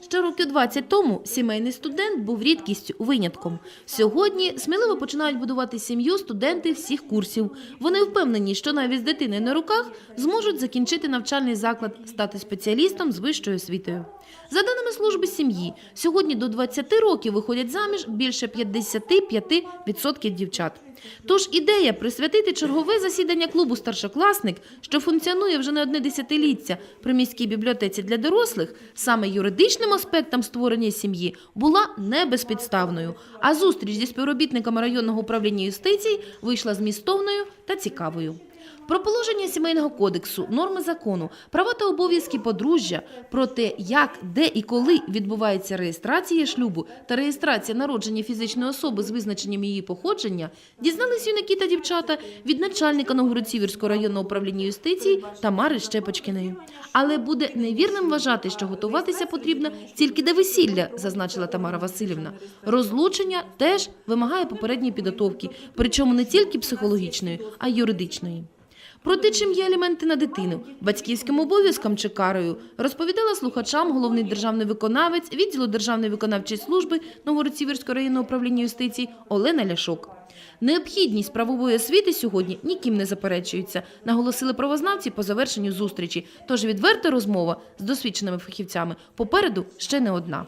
Ще років 20 тому сімейний студент був рідкістю, винятком. Сьогодні сміливо починають будувати сім'ю студенти всіх курсів. Вони впевнені, що навіть з дитиною на руках зможуть закінчити навчальний заклад, стати спеціалістом з вищою освітою. За даними служби сім'ї, сьогодні до 20 років виходять заміж більше 55% дівчат. Тож ідея присвятити чергове засідання клубу старшокласник, що функціонує вже не одне десятиліття при міській бібліотеці для дорослих, саме юридичним аспектом створення сім'ї була не безпідставною. А зустріч зі співробітниками районного управління юстиції вийшла змістовною та цікавою. Про положення сімейного кодексу, норми закону, права та обов'язки подружжя, про те, як, де і коли відбувається реєстрація шлюбу та реєстрація народження фізичної особи з визначенням її походження, дізнались юнаки та дівчата від начальника Новгород-Сіверського районного управління юстиції Тамари Щепочкіної. Але буде невірним вважати, що готуватися потрібно тільки до весілля, зазначила Тамара Васильівна. Розлучення теж вимагає попередньої підготовки, причому не тільки психологічної, а й юридичної. Про те, чим є аліменти на дитину, батьківським обов'язком чи карою, розповідала слухачам головний державний виконавець відділу Державної виконавчої служби Новгород-Сіверського районного управління юстиції Олена Ляшок. Необхідність правової освіти сьогодні ніким не заперечується, наголосили правознавці по завершенню зустрічі. Тож відверта розмова з досвідченими фахівцями попереду ще не одна.